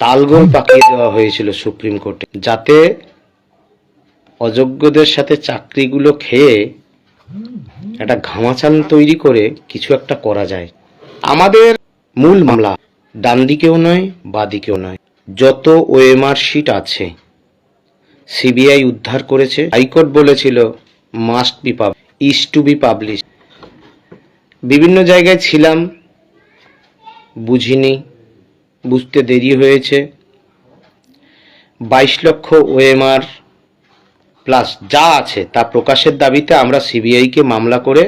তালগোল পাকিয়ে দেওয়া হয়েছিল সুপ্রিম কোর্টে, যাতে অযোগ্যদের সাথে চাকরিগুলো খেয়ে একটা ঘামাচান তৈরি করে কিছু একটা করা যায়। আমাদের মূল মামলা ডান দিকেও নয় বাঁ দিকেও নয়। যত ওএমআর শিট আছে, সিবিআই উদ্ধার করেছে। হাইকোর্ট বলেছিল, must be pub is to be publish বিভিন্ন জায়গায় ছিলাম, বুঝিনি। বুঝতে দেরি হয়েছে। বাইশ লক্ষ ওএমআর প্লাস যা আছে তা প্রকাশের দাবিতে আমরা সিবিআইকে মামলা করে,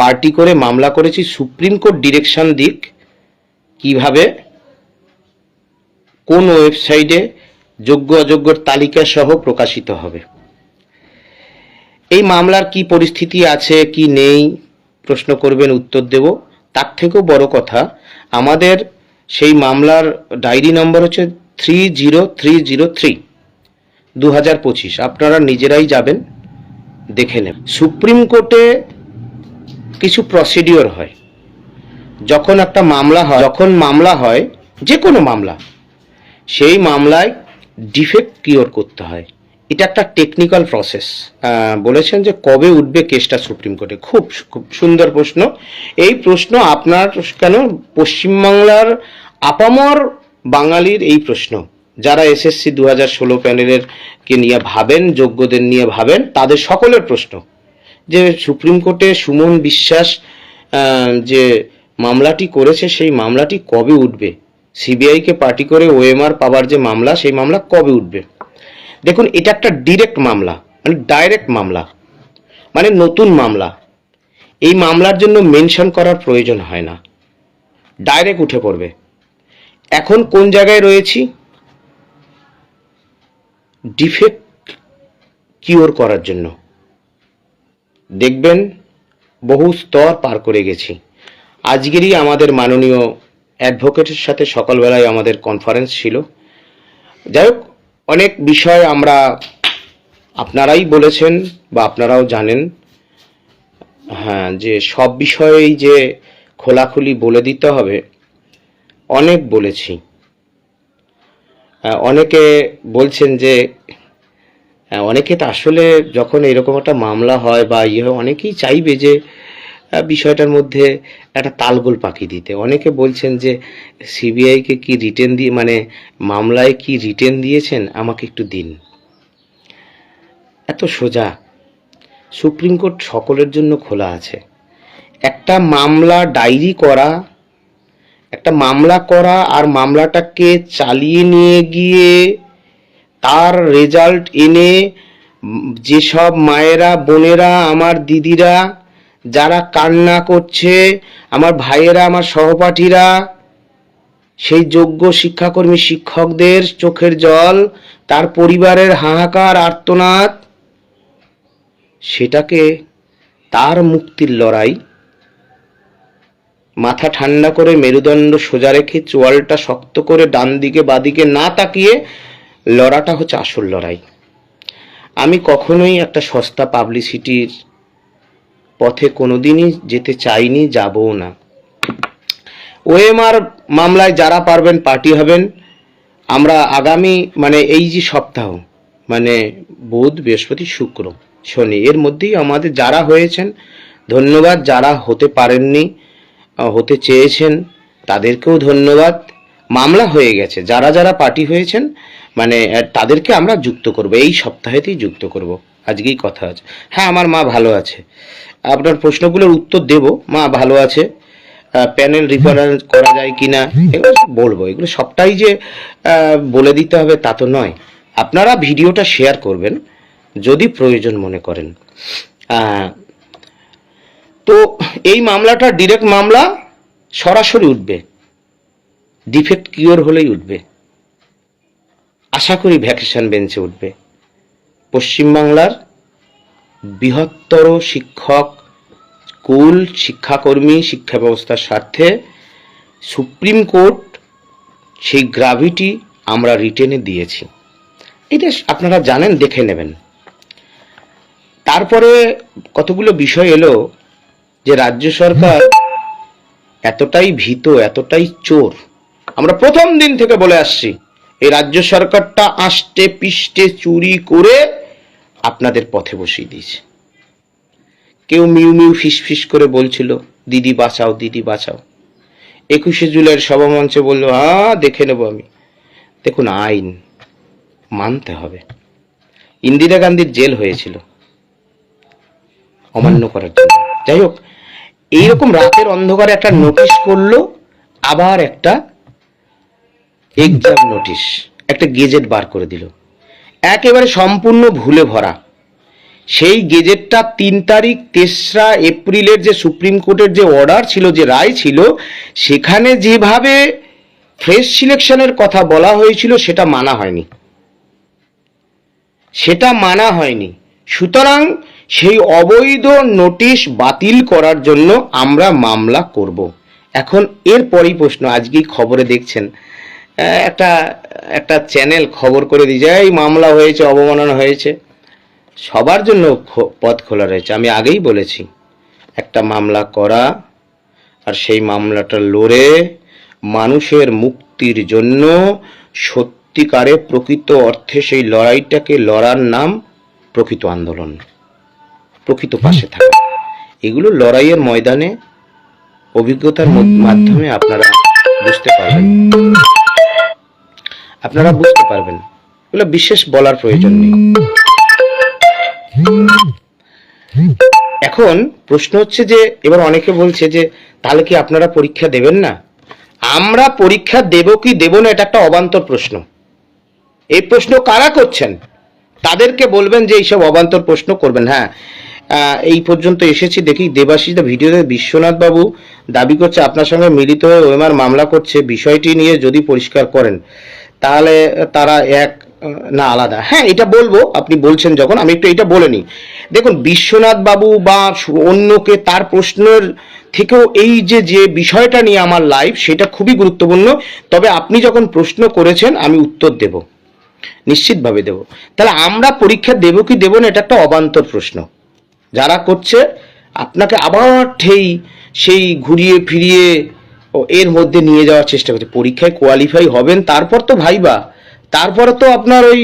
পার্টি করে মামলা করেছি। সুপ্রিম কোর্ট ডিরেকশন দিক কীভাবে, কোন ওয়েবসাইটে যোগ্য অযোগ্যর তালিকা সহ প্রকাশিত হবে। এই মামলার কি পরিস্থিতি আছে, কি নেই, প্রশ্ন করবেন উত্তর দেব। তার থেকেও বড় কথা, আমাদের সেই মামলার ডায়েরি নম্বর হচ্ছে three zero three zero three দু হাজার পঁচিশ। আপনারা নিজেরাই যাবেন, দেখে নেবেন। সুপ্রিম কোর্টে কিছু প্রসিডিওর হয়। যখন একটা মামলা হয়, যখন মামলা হয় যে কোনো মামলা, সেই মামলায় ডিফেক্ট কিওর করতে হয়। এটা একটা টেকনিক্যাল প্রসেস বলেছেন যে কবে উঠবে কেসটা সুপ্রিম কোর্টে। খুব খুব সুন্দর প্রশ্ন। এই প্রশ্ন আপনার কেন পশ্চিমবাংলার আপামর বাঙালির এই প্রশ্ন, যারা এসএসসি দু হাজার ষোলো প্যানেলের কে নিয়ে ভাবেন, যোগ্যদের নিয়ে ভাবেন, তাদের সকলের প্রশ্ন। যে সুপ্রিম কোর্টে সুমন বিশ্বাস যে মামলাটি করেছে, সেই মামলাটি কবে উঠবে? সিবিআইকে পার্টি করে ওএমআর পাওয়ার যে মামলা, সেই মামলা কবে উঠবে? দেখুন, এটা একটা ডিরেক্ট মামলা মানে ডাইরেক্ট মামলা মানে নতুন মামলা। এই মামলার জন্য মেনশন করার প্রয়োজন হয় না। ডাইরেক্ট উঠে পড়বে। এখন কোন জায়গায় রয়েছি? ডিফেক্ট কিওর করার জন্য। দেখবেন, বহু স্তর পার করে গেছি। আজকেরই আমাদের মাননীয় অ্যাডভোকেটের সাথে সকালবেলায় আমাদের কনফারেন্স ছিল। যাই হোক, অনেক বিষয় আমরা আপনারাই বলেছেন বা আপনারাও জানেন। হ্যাঁ যে সব বিষয়েই যে খোলাখুলি বলে দিতে হবে অনেক বলেছি। অনেকে বলছেন যে অনেকে তো আসলে যখন এরকম একটা মামলা হয় বা ইয়ে হয়, অনেকেই চাইবে যে বিষয়টার মধ্যে একটা তালগোল পাখি দিতে। অনেকে বলছেন যে সিবিআইকে কি রিটেন দিয়ে মানে মামলায় কি রিটেন দিয়েছেন? আমাকে একটু দিন। এত সোজা। সুপ্রিম কোর্ট সকলের জন্য খোলা আছে। একটা মামলা ডায়েরি করা একটা মামলা করা আর মামলাটাকে চালিয়ে নিয়ে গিয়ে তার রেজাল্ট এনে যেসব মায়েরা, বোনেরা, আমার দিদিরা যারা কান্না করছে, আমার ভাইয়েরা, আমার সহপাঠীরা, সেই যোগ্য শিক্ষাকর্মী শিক্ষকদের চোখের জল, তার পরিবারের হাহাকার, আর্তনাদ, সেটাকে তার মুক্তির লড়াই মাথা ঠান্ডা করে মেরুদণ্ড সোজা রেখে চোয়ালটা শক্ত করে ডান দিকে বাদিকে না তাকিয়ে লড়াটা হচ্ছে আসল লড়াই। আমি কখনোই একটা সস্তা পাবলিসিটির পথে কোনোদিনই যেতে চাইনি, যাবও না। ওএমআর মামলায় যারা পারবেন পার্টি হবেন। আমরা আগামী মানে এই যে সপ্তাহ মানে বুধ, বৃহস্পতি, শুক্র, শনি, এর মধ্যেই আমাদের যারা হয়েছেন, ধন্যবাদ, যারা হতে পারেননি হতে চেয়েছেন, তাদেরকেও ধন্যবাদ। মামলা হয়ে গেছে। যারা যারা পার্টি হয়েছেন মানে তাদেরকে আমরা যুক্ত করব। এই সপ্তাহেতেই যুক্ত করব। আজকেই কথা আছে। হ্যাঁ আমার মা ভালো আছে। আপনার প্রশ্নগুলোর উত্তর দেব। মা ভালো আছে। প্যানেল রিফারেন্স করা যায় কি না এগুলো বলব। এগুলো সবটাই যে বলে দিতে হবে তা তো নয়। আপনারা ভিডিওটা শেয়ার করবেন, যদি প্রয়োজন মনে করেন। তো এই মামলাটা ডিরেক্ট মামলা সরাসরি উঠবে। ডিফেক্ট কিওর হলেই উঠবে। আশা করি ভ্যাকেশন বেঞ্চে উঠবে। পশ্চিমবাংলার বৃহত্তর শিক্ষক, স্কুল, শিক্ষাকর্মী শিক্ষা ব্যবস্থার স্বার্থে সুপ্রিম কোর্ট সেই গ্রাভিটি আমরা রিটেনে দিয়েছি। এটা আপনারা জানেন, দেখে নেবেন। তারপরে কতগুলো বিষয় এলো যে রাজ্য সরকার এতটাই ভীত, এতটাই চোর। আমরা প্রথম দিন থেকে বলে আসছি, এই রাজ্য সরকারটা আষ্টে পিষ্টে চুরি করে আপনাদের পথে বসিয়ে দিয়েছে। কেউ মিউ মিউ ফিস ফিস করে বলছিল, দিদি বাঁচাও দিদি বাঁচাও। একুশে জুলাইয়ের সভামঞ্চে বলল হ্যাঁ দেখে নেব আমি। দেখুন, আইন মানতে হবে। ইন্দিরা গান্ধীর জেল হয়েছিল। অমান্য করার জন্য। যাই হোক এইরকম রাতের অন্ধকারে একটা নোটিশ করল, আবার একটা এক্সাম নোটিশ একটা গেজেট বার করে দিল। একেবারে সম্পূর্ণ ভুলে ভরা। সেই গেজেটটা তিন তারিখ, তেসরা এপ্রিলের যে সুপ্রিম কোর্টের যে অর্ডার ছিল, যে রায় ছিল, সেখানে যেভাবে ফ্রেশ সিলেকশনের কথা বলা হয়েছিল, সেটা মানা হয়নি। সেটা মানা হয়নি। সুতরাং সেই অবৈধ নোটিশ বাতিল করার জন্য আমরা মামলা করব। এখন এরপরই প্রশ্ন, আজকেই খবরে দেখছেন। একটা একটা চ্যানেল খবর করে দিয়ে যায় এই মামলা হয়েছে, অবমাননা হয়েছে। সবার জন্য পথ খোলা রয়েছে। আমি আগেই বলেছি, একটা মামলা করা আর সেই মামলাটা লড়ে মানুষের মুক্তির জন্য সত্যিকারে প্রকৃত অর্থে সেই লড়াইটাকে লড়ার নাম প্রকৃত আন্দোলন। প্রকৃত পাশে থাকা। এগুলো লড়াইয়ের ময়দানে অভিজ্ঞতার মাধ্যমে আপনারা বুঝতে পারবেন। আপনারা বুঝতে পারবেন। এগুলো বিশেষ বলার প্রয়োজন নেই। এখন প্রশ্ন হচ্ছে যে এবার অনেকে বলছে যে তাহলে কি আপনারা পরীক্ষা দেবেন না? আমরা পরীক্ষা দেব কি দেব না এটা একটা অবান্তর প্রশ্ন। এই প্রশ্ন কারা করছেন? তাদেরকে বলবেন যে এইসব অবান্তর প্রশ্ন করবেন। হ্যাঁ এই পর্যন্ত এসেছি। দেখি দেবাশিস দা ভিডিওতে বিশ্বনাথ বাবু দাবি করছে আপনার সঙ্গে মিলিত হয়ে ওএমআর মামলা করছে। বিষয়টি নিয়ে যদি পরিষ্কার করেন, তাহলে তারা এক, না, আলাদা। হ্যাঁ এটা বলব। আপনি বলছেন যখন, আমি একটু এটা বলে নিই। দেখুন, বিশ্বনাথ বাবু বা অন্যকে তার প্রশ্নের থেকেও এই যে যে বিষয়টা নিয়ে আমার লাইভ সেটা খুবই গুরুত্বপূর্ণ। তবে আপনি যখন প্রশ্ন করেছেন, আমি উত্তর দেব। নিশ্চিতভাবে দেব। তাহলে আমরা পরীক্ষা দেব কি দেব না, এটা একটা অবান্তর প্রশ্ন। যারা করছে, আপনাকে আবার ঠেই সেই ঘুরিয়ে ফিরিয়ে ও এর মধ্যে নিয়ে যাওয়ার চেষ্টা করছে। পরীক্ষায় কোয়ালিফাই হবেন, তারপর তো ভাইবা। তারপর তো আপনার ওই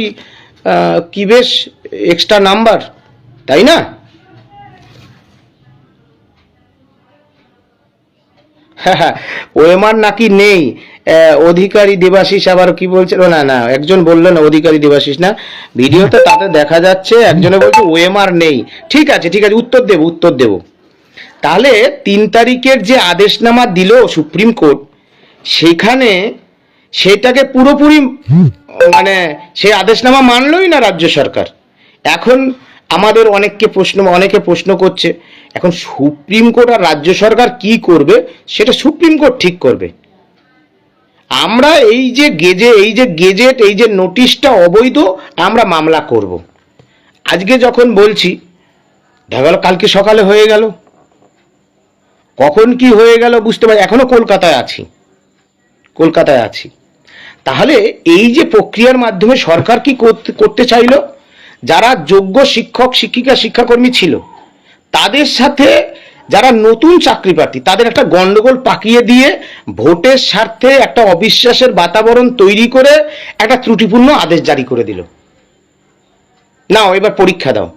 কি বেশ এক্সট্রা নাম্বার তাই না? ওএমআর নাকি নেই। অধিকারী দেবাশিস আবার কি বলছিল না না একজন বলল না অধিকারী দেবাশিস না। ভিডিওতে তাতে দেখা যাচ্ছে একজনে বলছে ওএমআর নেই। ঠিক আছে ঠিক আছে উত্তর দেব উত্তর দেব। তাহলে তিন তারিখের যে আদেশনামা দিল সুপ্রিম কোর্ট সেখানে সেটাকে পুরোপুরি মানে সেই আদেশনামা মানলই না রাজ্য সরকার। এখন আমাদের অনেককে প্রশ্ন, অনেকে প্রশ্ন করছে, এখন সুপ্রিম কোর্ট আর রাজ্য সরকার কি করবে? সেটা সুপ্রিম কোর্ট ঠিক করবে। আমরা এই যে গেজে, এই যে গেজেট, এই যে নোটিশটা অবৈধ, আমরা মামলা করব। আজকে যখন বলছি দেখা গেল কালকে সকালে হয়ে গেল। কখন কি হয়ে গেল বুঝতে পারি, এখনও কলকাতায় আছি। কলকাতায় আছি। তাহলে এই যে প্রক্রিয়ার মাধ্যমে সরকার কি করতে চাইলো? যারা যোগ্য শিক্ষক, শিক্ষিকা, শিক্ষাকর্মী ছিল, তাদের সাথে যারা নতুন চাকরি প্রার্থী, তাদের একটা গন্ডগোল পাকিয়ে দিয়ে ভোটের স্বার্থে একটা অবিশ্বাসের বাতাবরণ তৈরি করে একটা ত্রুটিপূর্ণ আদেশ জারি করে দিল। নাও, এবার পরীক্ষা দাও।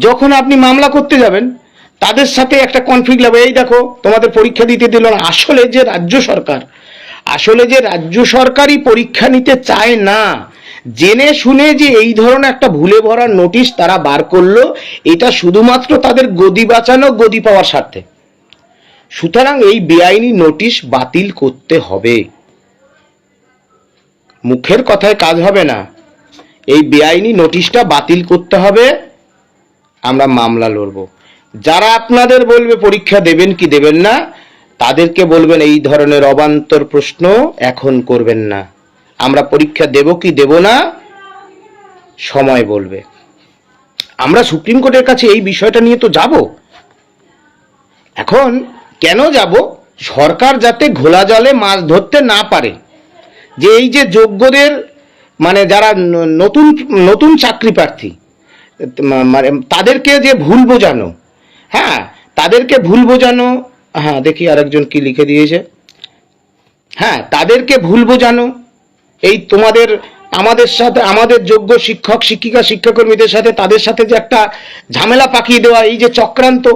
যখন আপনি মামলা করতে যাবেন, তাদের সাথে একটা কনফ্লিক্ট লাগবে। এই দেখো, তোমাদের পরীক্ষা দিতে দিল না। আসলে যে রাজ্য সরকার, আসলে যে রাজ্য সরকারই পরীক্ষা নিতে চায় না জেনে শুনে যে এই ধরনের একটা ভুলে ভরার নোটিশ তারা বার করল, এটা শুধুমাত্র তাদের গদি বাঁচানো, গদি পাওয়ার স্বার্থে। সুতরাং এই বেআইনি নোটিশ বাতিল করতে হবে। মুখের কথায় কাজ হবে না। এই বেআইনি নোটিশটা বাতিল করতে হবে। আমরা মামলা লড়ব। যারা আপনাদের বলবে পরীক্ষা দেবেন কি দেবেন না, তাদেরকে বলবেন এই ধরনের অবান্তর প্রশ্ন এখন করবেন না। আমরা পরীক্ষা দেব কি দেব না? সময় বলবে। আমরা সুপ্রিম কোর্টের কাছে এই বিষয়টা নিয়ে তো যাব। এখন কেন যাব? সরকার যাতে ঘোলা জলে মাছ ধরতে না পারে। যে এই যে যোগ্যদের মানে যারা নতুন নতুন চাকরি প্রার্থী মানে তাদেরকে যে ভুল বোঝানো হ্যাঁ তাদেরকে ভুল বোঝানো হ্যাঁ দেখি আরেকজন কি লিখে দিয়েছে। হ্যাঁ তাদেরকে ভুল বোঝানো এই তোমাদের, আমাদের সাথে, আমাদের যোগ্য শিক্ষক, শিক্ষিকা, শিক্ষাকর্মীদের সাথে, তাদের সাথে যে একটা ঝামেলা পাকিয়ে দেওয়া, এই যে চক্রান্ত,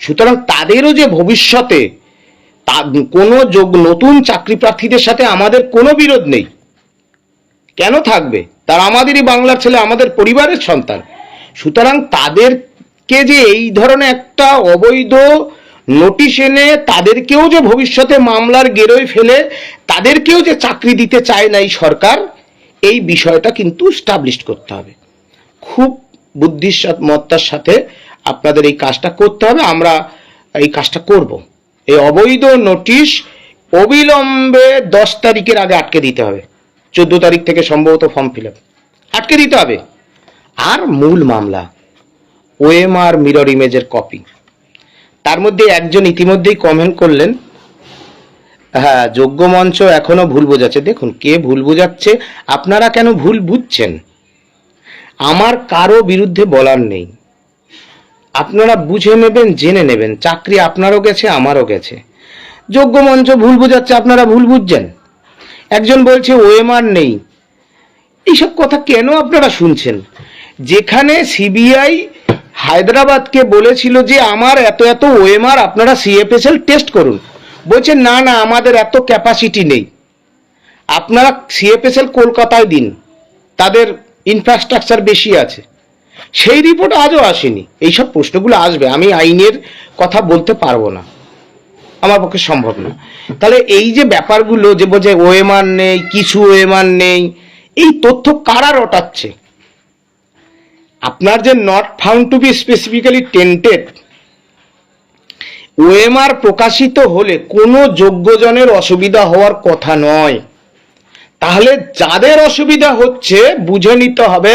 সুতরাং তাদেরও যে ভবিষ্যতে তা, কোনো যোগ, নতুন চাকরি প্রার্থীদের সাথে আমাদের কোনো বিরোধ নেই। কেন থাকবে? তারা আমাদেরই বাংলার ছেলে, আমাদের পরিবারের সন্তান। সুতরাং তাদেরকে যে এই ধরনের একটা অবৈধ নোটিশ এনে তাদেরকেও যে ভবিষ্যতে মামলার গেরোয় ফেলে, তাদেরকেও যে চাকরি দিতে চায় না এই সরকার, এই বিষয়টা কিন্তু স্টাবলিশ করতে হবে। খুব বুদ্ধিমত্তার সাথে আপনাদের এই কাজটা করতে হবে, আমরা এই কাজটা করব। এই অবৈধ নোটিশ অবিলম্বে দশ তারিখের আগে আটকে দিতে হবে। চোদ্দ তারিখ থেকে সম্ভবত ফর্ম ফিল আপ। আটকে দিতে হবে। আর মূল মামলা, ওএমআর মিরর ইমেজের কপি। তার মধ্যে একজন ইতিমধ্যেই কমেন্ট করলেন। হ্যাঁ যোগ্য মঞ্চ এখনও ভুল বোঝাচ্ছে। দেখুন, কে ভুল বোঝাচ্ছে, আপনারা কেন ভুল বুঝছেন? আমার কারও বিরুদ্ধে বলার নেই। আপনারা বুঝে নেবেন, জেনে নেবেন। চাকরি আপনারও গেছে, আমারও গেছে। যোগ্য মঞ্চ ভুল বোঝাচ্ছে, আপনারা ভুল বুঝছেন। একজন বলছে, ওএমআর নেই। এইসব কথা কেন আপনারা শুনছেন? যেখানে সিবিআই হায়দ্রাবাদকে বলেছিল যে আমার এত এত ওএমআর আপনারা সিএফএসএল টেস্ট করুন। বলছে, না না, আমাদের এত ক্যাপাসিটি নেই। আপনারা সিএফএসএল কলকাতায় দিন। তাদের ইনফ্রাস্ট্রাকচার বেশি আছে। সেই রিপোর্ট আজও আসেনি। এইসব প্রশ্নগুলো আসবে। আমি আইনের কথা বলতে পারব না। আমার পক্ষে সম্ভব না। তাহলে এই যে ব্যাপারগুলো যে বলছে ওএমআর নেই, কিছু ওএমআর নেই, এই তথ্য কারা রটাচ্ছে? আপনার যে not found to be specifically tainted OMR প্রকাশিত হলে কোনো যোগ্যজনের অসুবিধা হওয়ার কথা নয়। তাহলে যাদের অসুবিধা হচ্ছে বুঝে নিতে হবে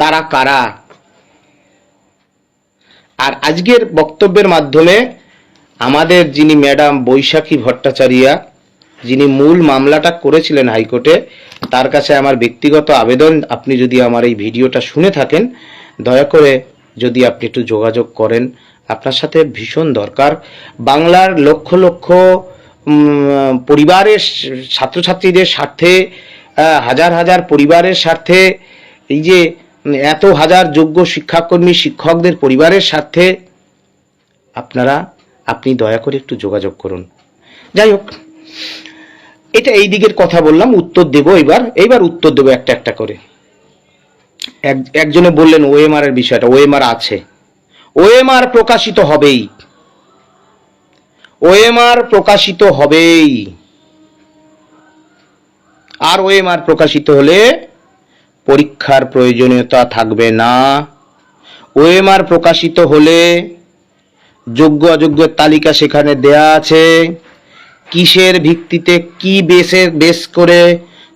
তারা কারা। আর আজকের বক্তব্যের মাধ্যমে আমাদের যিনি ম্যাডাম বৈশাখী ভট্টাচার্যা যিনি মূল মামলাটা করেছিলেন হাইকোর্টে, তার কাছে আমার ব্যক্তিগত আবেদন। আপনি যদি আমার এই ভিডিওটা শুনে থাকেন, দয়া করে যদি আপনি একটু যোগাযোগ করেন। আপনার সাথে ভীষণ দরকার। বাংলার লক্ষ লক্ষ পরিবারের ছাত্রছাত্রীদের স্বার্থে হাজার হাজার পরিবারের স্বার্থে, এই যে এত হাজার যোগ্য শিক্ষাকর্মী, শিক্ষকদের পরিবারের স্বার্থে, আপনারা, আপনি দয়া করে একটু যোগাযোগ করুন। যাই হোক এটা এই দিকের কথা বললাম, উত্তর দেব এবার। এইবার উত্তর দেবো একটা একটা করে। এক- একজনে বললেন ওএমআর এর বিষয়টা ওএমআর আছে। ওএমআর প্রকাশিত হবেই। ওএমআর প্রকাশিত হবেই। আর ওএমআর প্রকাশিত হলে পরীক্ষার প্রয়োজনীয়তা থাকবে না। ওএমআর প্রকাশিত হলে যোগ্য অযোগ্যের তালিকা সেখানে দেয়া আছে। কিসের ভিত্তিতে কি বেসে, বেস করে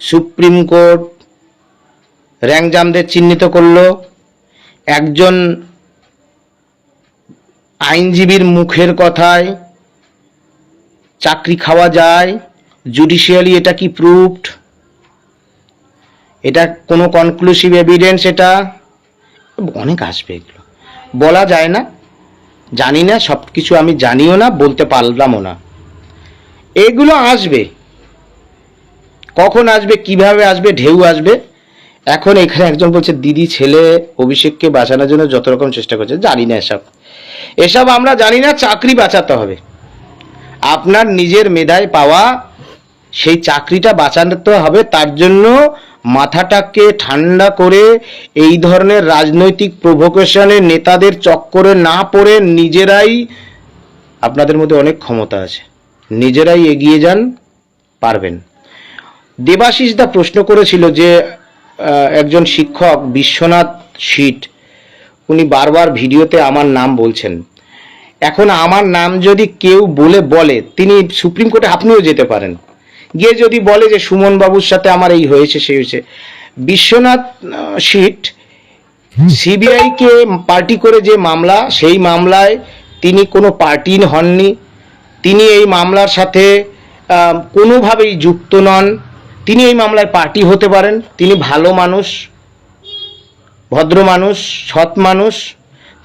সুপ্রিম কোর্ট র্যাংজামদের চিহ্নিত করল? একজন আইনজীবীর মুখের কথায় চাকরি খাওয়া যায়, জুডিশিয়ালি এটা কি প্রুফড? এটা কোনো কনক্লুসিভ এভিডেন্স এটা? অনেক আসবে এগুলো। বলা যায় না। জানি না সব কিছু আমি জানিও না, বলতে পারলামও না। এগুলো আসবে। কখন আসবে, কীভাবে আসবে, ঢেউ আসবে? এখন এখানে একজন বলছে, দিদি, ছেলে অভিষেককে বাঁচানোর জন্য যত রকম চেষ্টা করছে, জানি না এসব। এসব আমরা জানি না, চাকরি বাঁচাতে হবে। আপনার নিজের মেধায় পাওয়া সেই চাকরিটা বাঁচাতে হবে, তার জন্য মাথাটাকে ঠান্ডা করে এই ধরনের রাজনৈতিক প্রভোকেশনে নেতাদের চক্করে না পড়ে নিজেরাই আপনাদের মধ্যে অনেক ক্ষমতা আছে। নিজেরাই এগিয়ে যান, পারবেন। দেবাশিস দা প্রশ্ন করেছিল যে একজন শিক্ষক, বিশ্বনাথ শীট, উনি বারবার ভিডিওতে আমার নাম বলছেন। এখন আমার নাম যদি কেউ বলে বলে, তিনি সুপ্রিম কোর্টে আপনিও যেতে পারেন। গিয়ে যদি বলে যে সুমন বাবুর সাথে আমার এই হয়েছে, সেই হয়েছে। বিশ্বনাথ শীট সিবিআইকে পার্টি করে যে মামলা, সেই মামলায় তিনি কোনো পার্টি হননি। তিনি এই মামলার সাথে কোনোভাবেই যুক্ত নন। তিনি এই মামলায় পার্টি হতে পারেন। তিনি ভালো মানুষ, ভদ্র মানুষ, সৎ মানুষ।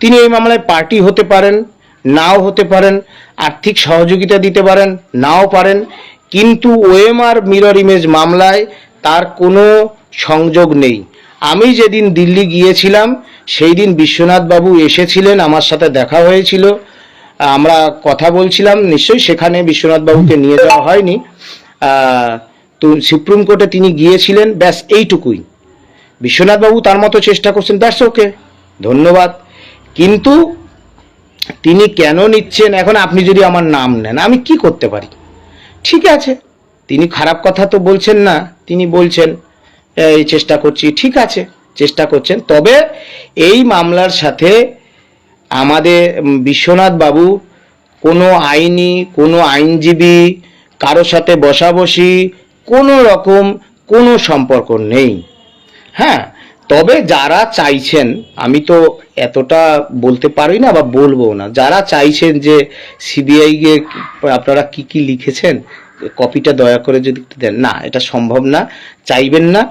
তিনি এই মামলায় পার্টি হতে পারেন, নাও হতে পারেন, আর্থিক সহযোগিতা দিতে পারেন, নাও পারেন। কিন্তু ওএমআর মিরর ইমেজ মামলায় তার কোনো সংযোগ নেই। আমি যেদিন দিল্লি গিয়েছিলাম, সেই দিন বিশ্বনাথ বাবু এসেছিলেন, আমার সাথে দেখা হয়েছিল। আমরা কথা বলছিলাম, নিশ্চয়ই সেখানে বিশ্বনাথ বাবুকে নিয়ে যাওয়া হয়নি। তো সুপ্রিম কোর্টে তিনি গিয়েছিলেন, ব্যাস এইটুকুই। বিশ্বনাথ বাবু তার মতো চেষ্টা করছেন দ্যাটস ওকে, ধন্যবাদ। কিন্তু তিনি কেন নিচ্ছেন, এখন আপনি যদি আমার নাম নেন, আমি কি করতে পারি? ঠিক আছে, তিনি খারাপ কথা তো বলছেন না, তিনি বলছেন, এই চেষ্টা করছি। ঠিক আছে, চেষ্টা করছেন। তবে এই মামলার সাথে আমাদের বিশ্বনাথ বাবু কোনো আইনি, কোনো আইনজীবী কারও সাথে বসাবসি, কোনো রকম কোনো সম্পর্ক নেই। হ্যাঁ তবে যারা চাইছেন, আমি তো এতটা বলতে পারি না বা বলব না, যারা চাইছেন যে সিবিআই গিয়ে আপনারা কি কি লিখেছেন, কপিটা দয়া করে যদি একটু দেন। না, এটা সম্ভব না, চাইবেন না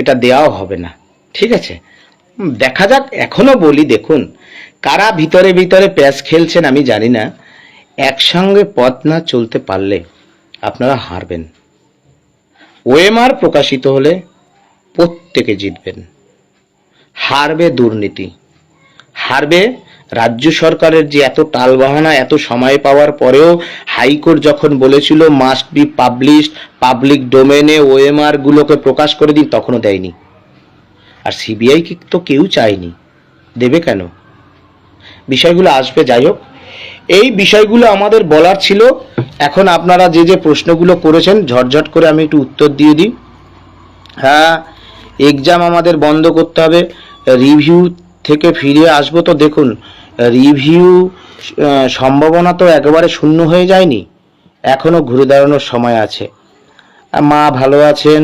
এটা দেওয়াও হবে না। ঠিক আছে? দেখা যাক, এখনও বলি, দেখুন কারা ভিতরে ভিতরে প্যাচ খেলছেন আমি জানি না। একসঙ্গে পথ না চলতে পারলে আপনারা হারবেন। ওএমআর প্রকাশিত হলে প্রত্যেকে জিতবেন। হারবে দুর্নীতি। হারবে রাজ্য সরকারের যে এত টালবাহানা, এত সময় পাওয়ার পরেও হাইকোর্ট যখন বলেছিল মাস্ট বি পাবলিশড পাবলিক ডোমেনে ওএমআর গুলোকে প্রকাশ করে দিন, তখনও দেয়নি। আর সিবিআই তো কেউ চায়নি। দেবে কেন? বিষয়গুলো আসবে, যাই হোক। এই বিষয়গুলো আমাদের বলার ছিল। এখন আপনারা যে যে প্রশ্নগুলো করেছেন, ঝটঝট করে আমি একটু উত্তর দিয়ে দিই। হ্যাঁ এক্সাম আমাদের বন্ধ করতে হবে। রিভিউ থেকে ফিরে আসব তো দেখুন রিভিউ সম্ভাবনা তো একেবারে শূন্য হয়ে যায়নি। এখনও ঘুরে দাঁড়ানোর সময় আছে। মা ভালো আছেন।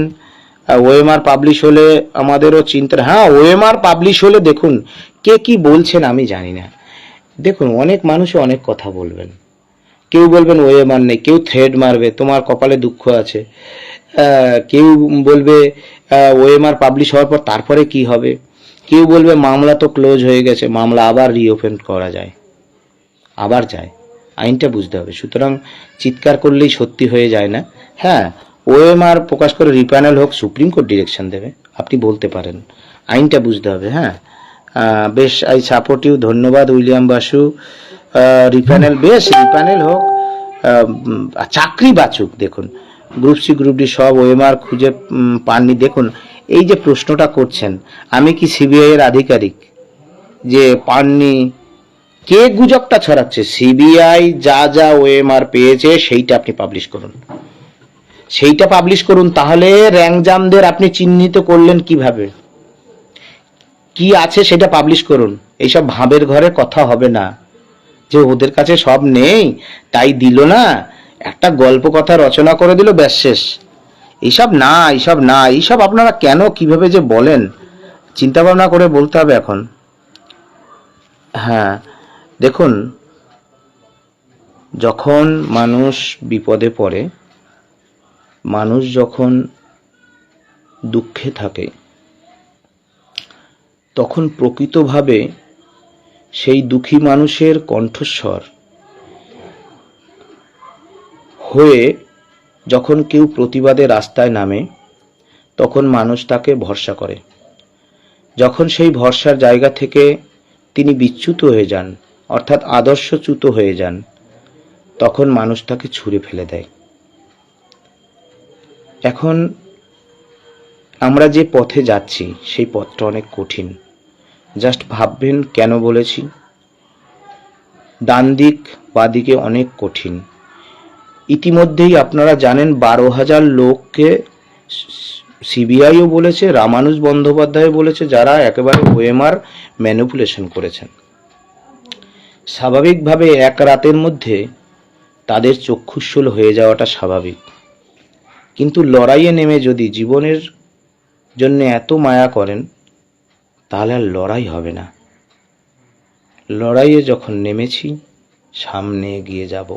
ওএমআর পাবলিশ হলে আমাদেরও চিন্তা হ্যাঁ ওএমআর পাবলিশ হলে দেখুন, কে কি বলছেন আমি জানি না। দেখুন, অনেক মানুষই অনেক কথা বলবেন। কেউ বলবেন ওএমআর নেই। কেউ থ্রেড মারবে, তোমার কপালে দুঃখ আছে। কেউ বলবে ওএমআর পাবলিশ হওয়ার পর তারপরে কি হবে? কেউ বলবে, মামলা তো ক্লোজ হয়ে গেছে, মামলা আবার রিওপেন করা যায়। আবার যায়। আইনটা বুঝতে হবে। সুতরাং চিৎকার করলেই সত্যি হয়ে যায় না। হ্যাঁ ওএমআর প্রকাশ করে রিপ্যানেল হোক সুপ্রিম কোর্ট ডিরেকশন দেবে। আপনি বলতে পারেন। আইনটা বুঝতে হবে হ্যাঁ। বেশ, আই সাপোর্ট ইউ ধন্যবাদ, উইলিয়াম বাসু। রিপ্যানেল বেশ রিপ্যানেল হোক চাকরি বাচুক, দেখুন। গ্রুপ সি গ্রুপ ডি সব ওএমআর খুঁজে পাননি। দেখুন, এই যে প্রশ্নটা করছেন, আমি কি সিবিআই এর আধিকারিক? যে পাননি, কে গুজবটা ছড়াচ্ছে? সিবিআই যা যা ওএমআর পেয়েছে, সেইটা আপনি পাবলিশ করুন। সেইটা পাবলিশ করুন, তাহলে র্যাংজামদের আপনি চিহ্নিত করলেন কীভাবে? কি আছে সেটা পাবলিশ করুন। এইসব ভাবের ঘরে কথা হবে না। যে ওদের কাছে সব নেই, তাই দিল না। একটা গল্প কথা রচনা করে দিল, ব্যাস শেষ। এইসব না এইসব না, এইসব আপনারা কেন, কীভাবে যে বলেন? চিন্তা ভাবনা করে বলতে হবে এখন। হ্যাঁ দেখুন, যখন মানুষ বিপদে পড়ে, মানুষ যখন দুঃখে থাকে তখন প্রকৃতভাবে সেই দুঃখী মানুষের কণ্ঠস্বর হয়ে যখন কেউ প্রতিবাদে রাস্তায় নামে, তখন মানুষ তাকে ভরসা করে। যখন সেই ভরসার জায়গা থেকে তিনি বিচ্যুত হয়ে যান, অর্থাৎ আদর্শচ্যুত হয়ে যান, তখন মানুষ তাকে ছুঁড়ে ফেলে দেয়। এখন আমরা যে পথে যাচ্ছি, সেই পথটা অনেক কঠিন। জাস্ট ভাববেন কেন বলেছি? ডান দিক বাদিকে অনেক কঠিন। ইতিমধ্যেই আপনারা জানেন বারো হাজার লোককে সিবিআইও বলেছে, রামানুজ বন্দ্যোপাধ্যায় বলেছে, যারা একেবারে ওএমআর ম্যানিপুলেশন করেছেন। স্বাভাবিকভাবে এক রাতের মধ্যে তাদের চক্ষুশূল হয়ে যাওয়াটা স্বাভাবিক। কিন্তু লড়াইয়ে নেমে যদি জীবনের জন্য এত মায়া করেন তাহলে আর লড়াই হবে না। লড়াইয়ে যখন নেমেছি সামনে এগিয়ে যাব।